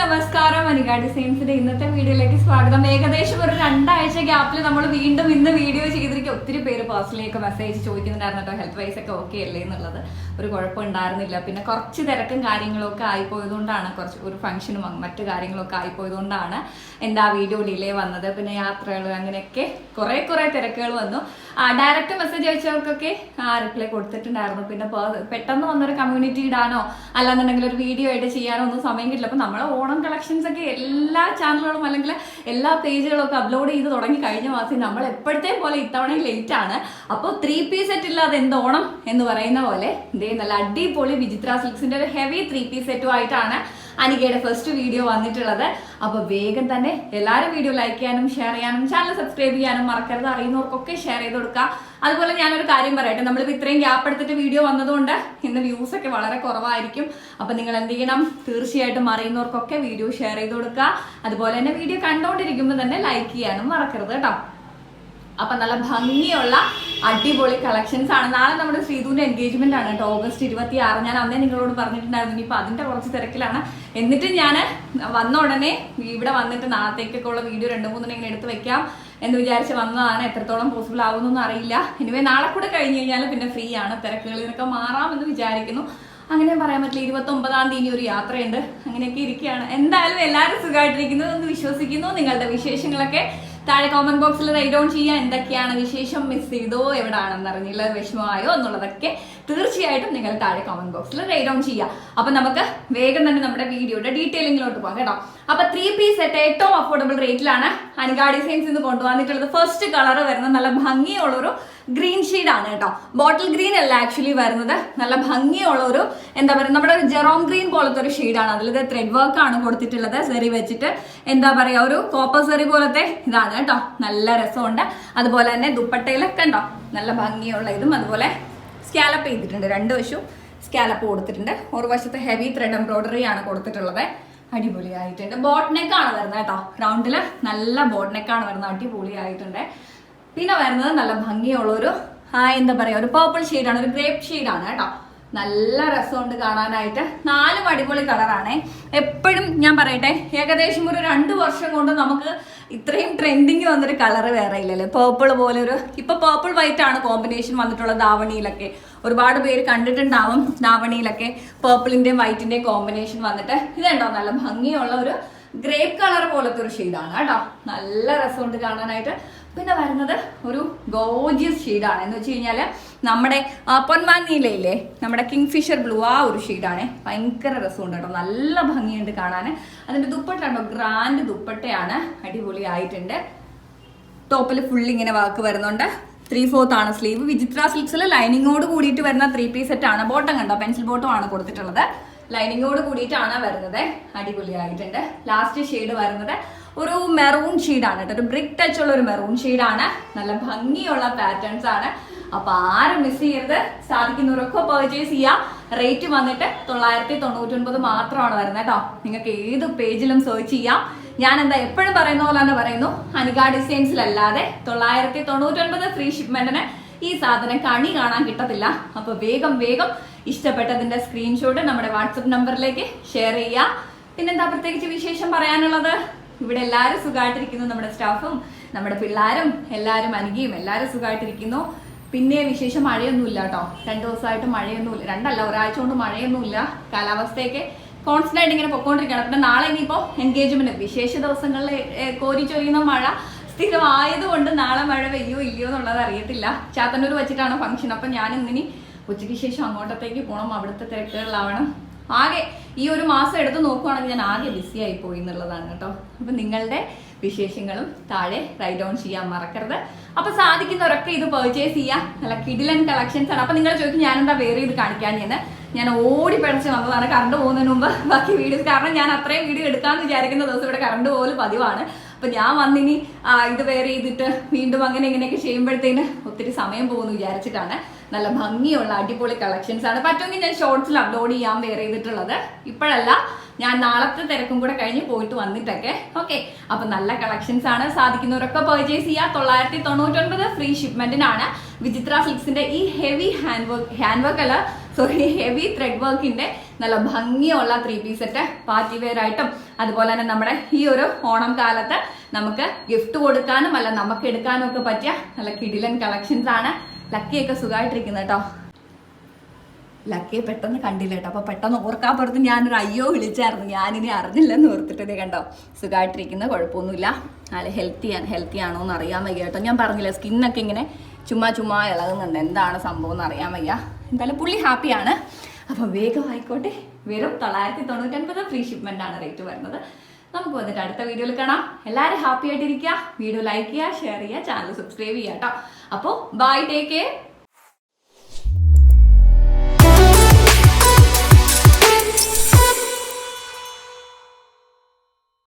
നമസ്കാരം അനിക ഡിസൈൻസിന്റെ ഇന്നത്തെ വീഡിയോയിലേക്ക് സ്വാഗതം. ഏകദേശം ഒരു രണ്ടാഴ്ച ഗ്യാപ്പിൽ നമ്മൾ വീണ്ടും ഇന്ന് വീഡിയോ ചെയ്തിരിക്കും. ഒത്തിരി പേര് പേഴ്സണലിയൊക്കെ മെസ്സേജ് ചോദിക്കുന്നുണ്ടായിരുന്നു ഹെൽത്ത് വൈസ് ഒക്കെ ഓക്കെ അല്ലേ എന്നുള്ളത്. ഒരു കുഴപ്പമുണ്ടായിരുന്നില്ല പിന്നെ കുറച്ച് തിരക്കും കാര്യങ്ങളൊക്കെ ആയിപ്പോയതുകൊണ്ടാണ് കുറച്ച് ഒരു ഫംഗ്ഷനും മറ്റു കാര്യങ്ങളൊക്കെ ആയിപ്പോയതുകൊണ്ടാണ് എന്താ വീഡിയോ ഡിലേ വന്നത്. പിന്നെ യാത്രകൾ അങ്ങനെയൊക്കെ കുറെ കുറെ തിരക്കുകൾ വന്നു. ഡയറക്റ്റ് മെസ്സേജ് അയച്ചവർക്കൊക്കെ റിപ്ലൈ കൊടുത്തിട്ടുണ്ടായിരുന്നു. പിന്നെ പെട്ടെന്ന് വന്നൊരു കമ്മ്യൂണിറ്റി ഇടാനോ അല്ലാന്നുണ്ടെങ്കിൽ ഒരു വീഡിയോ ആയിട്ട് ചെയ്യാനോ ഒന്നും സമയം കിട്ടില്ല. അപ്പൊ നമ്മൾ ഓണം കളക്ഷൻസ് ഒക്കെ എല്ലാ ചാനലുകളും അല്ലെങ്കിൽ എല്ലാ പേജുകളും ഒക്കെ അപ്ലോഡ് ചെയ്ത് തുടങ്ങി കഴിഞ്ഞ മാസം നമ്മൾ എപ്പോഴത്തെ പോലെ ഇത്തവണ ലേറ്റ് ആണ്. അപ്പോൾ ത്രീ പീസ് സെറ്റ് ഇല്ലാതെ എന്ത് ഓണം എന്ന് പറയുന്ന പോലെ ഇതേ നല്ല അടിപൊളി വിചിത്ര സിൽക്സിന്റെ ഒരു ഹെവി ത്രീ പീസ് സെറ്റും ആയിട്ടാണ് അനികയുടെ ഫസ്റ്റ് വീഡിയോ വന്നിട്ടുള്ളത്. അപ്പോൾ വേഗം തന്നെ എല്ലാവരും വീഡിയോ ലൈക്ക് ചെയ്യാനും ഷെയർ ചെയ്യാനും ചാനൽ സബ്സ്ക്രൈബ് ചെയ്യാനും മറക്കരുത്. അറിയുന്നവർക്കൊക്കെ ഷെയർ ചെയ്ത് കൊടുക്കുക. അതുപോലെ ഞാനൊരു കാര്യം പറയട്ടെ നമ്മളിപ്പോൾ ഇത്രയും ഗ്യാപ്പ് എടുത്തിട്ട് വീഡിയോ വന്നതുകൊണ്ട് ഇന്ന് വ്യൂസ് ഒക്കെ വളരെ കുറവായിരിക്കും. അപ്പൊ നിങ്ങൾ എന്ത് ചെയ്യണം? തീർച്ചയായിട്ടും അറിയുന്നവർക്കൊക്കെ വീഡിയോ ഷെയർ ചെയ്ത് കൊടുക്കുക. അതുപോലെ തന്നെ വീഡിയോ കണ്ടുകൊണ്ടിരിക്കുമ്പോൾ തന്നെ ലൈക്ക് ചെയ്യാനും മറക്കരുത് കേട്ടോ. അപ്പൊ നല്ല ഭംഗിയുള്ള അടിപൊളി കളക്ഷൻസ് ആണ്. നാളെ നമ്മുടെ ശ്രീധുവിന്റെ എൻഗേജ്മെന്റ് ആണ് കേട്ടോ ഓഗസ്റ്റ് ഇരുപത്തി ആറ് ഞാൻ അന്നേ നിങ്ങളോട് പറഞ്ഞിട്ടുണ്ടായിരുന്നു ഇനിയിപ്പോ അതിന്റെ കുറച്ച് തിരക്കിലാണ്. എന്നിട്ട് ഞാൻ വന്ന ഉടനെ ഇവിടെ വന്നിട്ട് നാളത്തേക്കൊക്കെ ഉള്ള വീഡിയോ രണ്ട് മൂന്നെണ്ണം ഇങ്ങനെ എടുത്ത് വെക്കാം എന്ന് വിചാരിച്ച് വന്നതാണ്. എത്രത്തോളം പോസിബിൾ ആവുന്നൊന്നും അറിയില്ല. ഇനിവേ നാളെ കൂടെ കഴിഞ്ഞ് കഴിഞ്ഞാൽ പിന്നെ ഫ്രീ ആണ്. തിരക്കുകളിൽ നിന്നൊക്കെ മാറാമെന്ന് വിചാരിക്കുന്നു. അങ്ങനെ പറയാൻ പറ്റില്ല ഇരുപത്തി ഒമ്പതാം തീയതി ഒരു യാത്രയുണ്ട്. അങ്ങനെയൊക്കെ ഇരിക്കുകയാണ്. എന്തായാലും എല്ലാവരും സുഖമായിട്ടിരിക്കുന്നു എന്ന് വിശ്വസിക്കുന്നു. നിങ്ങളുടെ വിശേഷങ്ങളൊക്കെ താഴെ കോമന്റ് ബോക്സിൽ റൈഡ് ഓൺ ചെയ്യാൻ എന്തൊക്കെയാണ് വിശേഷം മിസ് ചെയ്തോ എവിടാണെന്ന് അറിഞ്ഞില്ല വിഷമമായോ എന്നുള്ളതൊക്കെ തീർച്ചയായിട്ടും നിങ്ങൾ താഴെ കോമന്റ് ബോക്സിൽ റൈഡ് ഓൺ ചെയ്യാം. അപ്പൊ നമുക്ക് വേഗം തന്നെ നമ്മുടെ വീഡിയോയുടെ ഡീറ്റെയിലിങ്ങിലോട്ട് പോകാം കേട്ടോ. അപ്പൊ ത്രീ പീസ് സെറ്റ് ഏറ്റവും അഫോർഡബിൾ റേറ്റിലാണ് അനിക ഡിസൈൻസ് ഇന്ന് കൊണ്ടുവന്നിട്ടുള്ളത്. ഫസ്റ്റ് കളർ വരുന്നത് നല്ല ഭംഗിയുള്ളൊരു ഗ്രീൻ ആണ് കേട്ടോ. ബോട്ടിൽ ഗ്രീൻ അല്ല ആക്ച്വലി വരുന്നത്. നല്ല ഭംഗിയുള്ള ഒരു എന്താ പറയുക നമ്മുടെ ഒരു ജെറോം ഗ്രീൻ പോലത്തെ ഒരു ഷെയ്ഡാണ് അതിൽ ത്രെഡ് വർക്ക് ആണ് കൊടുത്തിട്ടുള്ളത്. സെറി വെച്ചിട്ട് എന്താ പറയുക ഒരു കോപ്പർ സെറി പോലത്തെ ഇതാണ് കേട്ടോ. നല്ല രസമുണ്ട്. അതുപോലെ തന്നെ ദുപ്പട്ടയിലൊക്കെ ഉണ്ടോ? നല്ല ഭംഗിയുള്ള ഇതും. അതുപോലെ സ്കാലപ്പ് ചെയ്തിട്ടുണ്ട്. രണ്ട് വശവും സ്കാലപ്പ് കൊടുത്തിട്ടുണ്ട്. ഒരു വശത്ത് ഹെവി ത്രെഡ് എംബ്രോയിഡറി ആണ് കൊടുത്തിട്ടുള്ളത്. അടിപൊളിയായിട്ടുണ്ട്. ബോട്ട് നെക്കാണ് വരുന്നത് കേട്ടോ. റൗണ്ടിൽ നല്ല ബോട്ട് നെക്കാണ് വരുന്നത്. അടിപൊളിയായിട്ടുണ്ട്. പിന്നെ വരുന്നത് നല്ല ഭംഗിയുള്ള ഒരു എന്താ പറയാ ഒരു പേർപ്പിൾ ഷെയ്ഡാണ് ഒരു ഗ്രേപ്പ് ഷെയ്ഡാണ് കേട്ടോ. നല്ല രസമുണ്ട് കാണാനായിട്ട്. നാലും അടിപൊളി കളറാണ് എപ്പോഴും ഞാൻ പറയട്ടെ ഏകദേശം ഒരു രണ്ട് വർഷം കൊണ്ട് നമുക്ക് ഇത്രയും ട്രെൻഡിങ് വന്നൊരു കളർ വേറെ ഇല്ലല്ലേ. പേർപ്പിൾ പോലെ ഒരു ഇപ്പൊ പേർപ്പിൾ വൈറ്റ് ആണ് കോമ്പിനേഷൻ വന്നിട്ടുള്ളത് ധാവണിയിലൊക്കെ. ഒരുപാട് പേര് കണ്ടിട്ടുണ്ടാവും ധാവണിയിലൊക്കെ പേർപ്പിളിന്റെയും വൈറ്റിന്റെയും കോമ്പിനേഷൻ വന്നിട്ട്. ഇതുണ്ടോ നല്ല ഭംഗിയുള്ള ഒരു ഗ്രേപ്പ് കളർ പോലത്തെ ഒരു ഷെയ്ഡാണ് കേട്ടോ. നല്ല രസമുണ്ട് കാണാനായിട്ട്. പിന്നെ വരുന്നത് ഒരു ഗോജിയസ് ഷെയ്ഡാണ് എന്ന് വെച്ച് കഴിഞ്ഞാൽ നമ്മുടെ ആ, പൊന്മാൻ നീലയില്ലേ നമ്മുടെ കിങ് ഫിഷർ ബ്ലൂ ആ ഒരു ഷെയ്ഡാണ് ഭയങ്കര രസമുണ്ട് കേട്ടോ. നല്ല ഭംഗിയുണ്ട് കാണാൻ അതിന്റെ ദുപ്പട്ട ഉണ്ടോ ഗ്രാൻഡ് ദുപ്പട്ടയാണ്. അടിപൊളി ആയിട്ടുണ്ട് ടോപ്പിൽ ഫുൾ ഇങ്ങനെ വാക്ക് വരുന്നുണ്ട്. ത്രീ ഫോർത്ത് ആണ് സ്ലീവ് വിചിത്ര സിൽക്സിൽ ലൈനിങ്ങോട് കൂടിയിട്ട് വരുന്ന ത്രീ പീസ് സെറ്റ് ആണ്. ബോട്ടം കണ്ടോ? പെൻസിൽ ബോട്ടം ആണ് കൊടുത്തിട്ടുള്ളത്. ലൈനിങ്ങോട് കൂടിയിട്ടാണ് വരുന്നത്. അടിപൊളിയായിട്ടുണ്ട്. ലാസ്റ്റ് ഷെയ്ഡ് വരുന്നത് ഒരു മെറൂൺ ഷെയ്ഡാണ് കേട്ടോ. ഒരു ബ്രിക് ടച്ച് ഉള്ള ഒരു മെറൂൺ ഷെയ്ഡാണ് നല്ല ഭംഗിയുള്ള പാറ്റേൺസ് ആണ്. അപ്പൊ ആരും മിസ് ചെയ്യരുത്. സാധിക്കുന്നവരൊക്കെ പെർച്ചേസ് ചെയ്യാം. റേറ്റ് വന്നിട്ട് തൊള്ളായിരത്തി തൊണ്ണൂറ്റി ഒൻപത് മാത്രമാണ് വരുന്നത് കേട്ടോ. നിങ്ങൾക്ക് ഏത് പേജിലും സെർച്ച് ചെയ്യാം. ഞാൻ എന്താ എപ്പോഴും പറയുന്ന പോലെ തന്നെ പറയുന്നു. അനിക ഡിസൈൻസിലല്ലാതെ തൊള്ളായിരത്തി തൊണ്ണൂറ്റി ഒൻപത് ഫ്രീ ഷിപ്മെന്റിന് ഈ സാധനം കണി കാണാൻ കിട്ടത്തില്ല. അപ്പൊ വേഗം വേഗം ഇഷ്ടപ്പെട്ടതിന്റെ സ്ക്രീൻഷോട്ട് നമ്മുടെ വാട്സപ്പ് നമ്പറിലേക്ക് ഷെയർ ചെയ്യുക. പിന്നെന്താ പ്രത്യേകിച്ച് വിശേഷം പറയാനുള്ളത്? ഇവിടെ എല്ലാവരും സുഖമായിട്ടിരിക്കുന്നു. നമ്മുടെ സ്റ്റാഫും നമ്മുടെ പിള്ളേരും എല്ലാവരും അനുകിയും എല്ലാവരും സുഖമായിട്ടിരിക്കുന്നു. പിന്നെ വിശേഷം മഴയൊന്നുമില്ല കേട്ടോ. രണ്ടു ദിവസമായിട്ട് മഴയൊന്നുമില്ല. രണ്ടല്ല ഒരാഴ്ച കൊണ്ട് മഴയൊന്നുമില്ല. കാലാവസ്ഥയൊക്കെ കോൺസ്റ്റന്റ് ആയിട്ട് ഇങ്ങനെ പൊക്കോണ്ടിരിക്കുകയാണ് പിന്നെ നാളെ ഇനിയിപ്പോ എൻഗേജ്മെന്റ് വിശേഷ ദിവസങ്ങളിൽ കോരി ചൊരിയുന്ന മഴ. സ്ഥിരമായതുകൊണ്ട് നാളെ മഴ പെയ്യോ ഇല്ലയോ എന്നുള്ളത് അറിയത്തില്ല. ചാത്തന്നൂർ വെച്ചിട്ടാണ് ഫംഗ്ഷൻ അപ്പൊ ഞാൻ ഇന്നിനി ഉച്ചയ്ക്ക് ശേഷം അങ്ങോട്ടത്തേക്ക് പോകണം അവിടുത്തെ തിരക്കുകളിലാവണം. ആകെ ഈ ഒരു മാസം എടുത്ത് നോക്കുവാണെങ്കിൽ ഞാൻ ആകെ ബിസി ആയി പോയി എന്നുള്ളതാണ് കേട്ടോ. അപ്പൊ നിങ്ങളുടെ വിശേഷങ്ങളും താഴെ റൈറ്റ് ഡൗൺ ചെയ്യാൻ മറക്കരുത്. അപ്പൊ സാധിക്കുന്നവരൊക്കെ ഇത് പർച്ചേസ് ചെയ്യാം. നല്ല കിഡിലൻ കളക്ഷൻസ് ആണ്. അപ്പൊ നിങ്ങൾ ചോദിക്കും ഞാൻ എന്താ വേറെ ഇത് കാണിക്കാൻ എന്ന് ഞാൻ ഓടി പിടച്ച് വന്നതാണ് കറണ്ട് പോകുന്നതിന് മുമ്പ്. ബാക്കി വീഡിയോസ്. കാരണം ഞാൻ അത്രയും വീഡിയോ എടുക്കാമെന്ന് വിചാരിക്കുന്ന ദിവസം ഇവിടെ കറണ്ട് പോലും പതിവാണ്. അപ്പൊ ഞാൻ വന്നിനി ഇത് വേറെ ചെയ്തിട്ട് വീണ്ടും അങ്ങനെ ഇങ്ങനെയൊക്കെ ചെയ്യുമ്പോഴത്തേന് ഒത്തിരി സമയം പോകുന്നു വിചാരിച്ചിട്ടാണ്. നല്ല ഭംഗിയുള്ള അടിപൊളി കളക്ഷൻസ് ആണ്. പറ്റുമെങ്കിൽ ഞാൻ ഷോർട്സിൽ അപ്ലോഡ് ചെയ്യാൻ വേറെ ചെയ്തിട്ടുള്ളത്. ഇപ്പോഴല്ല ഞാൻ നാളത്തെ തിരക്കും കൂടെ കഴിഞ്ഞ് പോയിട്ട് വന്നിട്ടൊക്കെ. ഓക്കെ അപ്പൊ നല്ല കളക്ഷൻസ് ആണ്. സാധിക്കുന്നവരൊക്കെ പർച്ചേസ് ചെയ്യുക. തൊള്ളായിരത്തി തൊണ്ണൂറ്റൊൻപത് ഫ്രീ ഷിപ്മെന്റിനാണ് വിചിത്ര സിൽക്സിന്റെ ഈ heavy hand work hand work അല്ല സോറി ഹെവി ത്രെഡ് വർക്കിന്റെ നല്ല ഭംഗിയുള്ള three piece set party wear ആയിട്ടും അതുപോലെ തന്നെ നമ്മുടെ ഈ ഒരു ഓണം കാലത്ത് നമുക്ക് ഗിഫ്റ്റ് കൊടുക്കാനും അല്ല നമുക്ക് എടുക്കാനും ഒക്കെ പറ്റിയ നല്ല കിടിലൻ കളക്ഷൻസ് ആണ് ലക്കിയൊക്കെ സുഖമായിട്ടിരിക്കുന്നത് കേട്ടോ. ലക്കിയെ പെട്ടെന്ന് കണ്ടില്ല കേട്ടോ. അപ്പൊ പെട്ടെന്ന് ഓർക്കാൻ പുറത്ത് ഞാനൊരു അയ്യോ വിളിച്ചായിരുന്നു. ഞാനിനി അറിഞ്ഞില്ലെന്ന് ഓർത്തിട്ടതേ കണ്ടോ. സുഖമായിട്ടിരിക്കുന്ന കുഴപ്പമൊന്നുമില്ല. അല്ല ഹെൽത്തി ഹെൽത്തി ആണോ എന്ന് അറിയാൻ വയ്യ കേട്ടോ. ഞാൻ പറഞ്ഞില്ല സ്കിന്നൊക്കെ ഇങ്ങനെ ചുമ്മാ ചുമ്മാ ഇളകുന്നുണ്ട്. എന്താണ് സംഭവം എന്ന് അറിയാൻ വയ്യ. എന്തായാലും പുള്ളി ഹാപ്പിയാണ് അപ്പോൾ വേഗം ആയിക്കോട്ടെ വെറും തൊള്ളായിരത്തി തൊണ്ണൂറ്റൊൻപത് ഫ്രീ ഷിപ്മെന്റ് ആണ് റേറ്റ് വരുന്നത്. നമുക്ക് വന്നിട്ട് അടുത്ത വീഡിയോയിൽ കാണാം. എല്ലാവരും ഹാപ്പി ആയിട്ടിരിക്കുക. വീഡിയോ ലൈക്ക് ചെയ്യുക ഷെയർ ചെയ്യുക ചാനൽ സബ്സ്ക്രൈബ് ചെയ്യുക കേട്ടോ. അപ്പോൾ ബൈ ടേക്ക് കെയർ